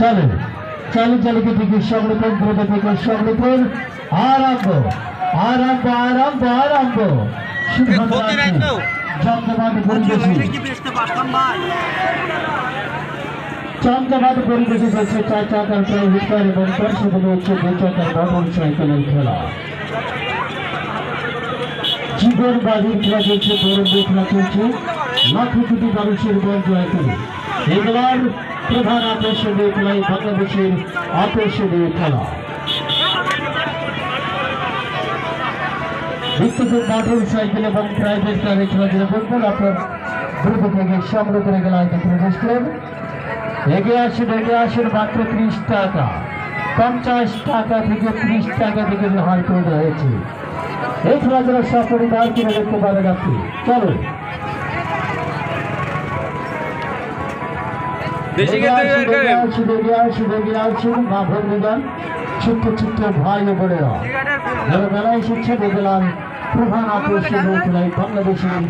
চলো চলো চালিকে থেকে সংরক্ষণ দ্রুত থেকে সংরক্ষণ। আরম্ভ আরম্ভ আরম্ভ আরম্ভ? জমজমাট পরিবেশে। চন্দ্রবাদ পরিবেশে চার চাকার কার এবং তার সাথে রয়েছে দু চাকার মোটর সাইকেলের খেলা। জীবন বাজির খেলা চলছে বড় খেলা চলছে। লাখো কোটি মানুষের মন করে এগুলার প্রধান আকর্ষণীয় খেলাই বাংলাদেশের আকর্ষণীয় খেলা। ব্যক্তিগত মোটর সাইকেল এবং প্রাইভেট আপনার টাকা। পঞ্চাশ টাকা ত্রিশ টাকা থেকে খেলাধুলা সপরিবার কিনে দেখতে পারেন আপনি। চলো দেশি মা ছোট্ট ছোট্ট ভাই বোনেরা যারা মেলায় প্রধান আকর্ষণীয় খেলায় বাংলাদেশের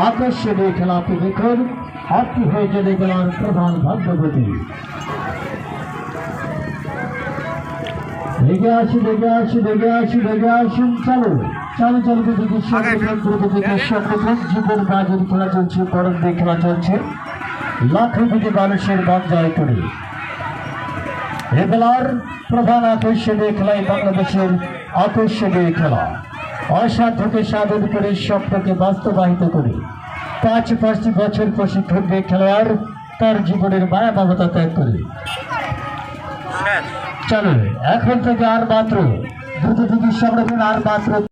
আকর্ষণীয় দেখুন আপনি প্রধান ভাগ্যবতী এগিয়ে আসুন চলো চলো জীবন বাজির খেলা চলছে দিয়ে খেলা চলছে লাখো কোটি মানুষের মন জয় করে। এগুলার প্রধান আকর্ষণীয় খেলায় বাংলাদেশের আকর্ষণীয় খেলা। অসাধ্যকে সাধন করে স্বপ্নকে বাস্তবায়িত করে। পাঁচ পাঁচ বছর প্রশিক্ষণ দিয়ে খেলোয়াড় তার জীবনের মায়া মমতা ত্যাগ করে। চলো এখন থেকে আর মাত্র দ্রুত দিদির সংরক্ষণ আর মাত্র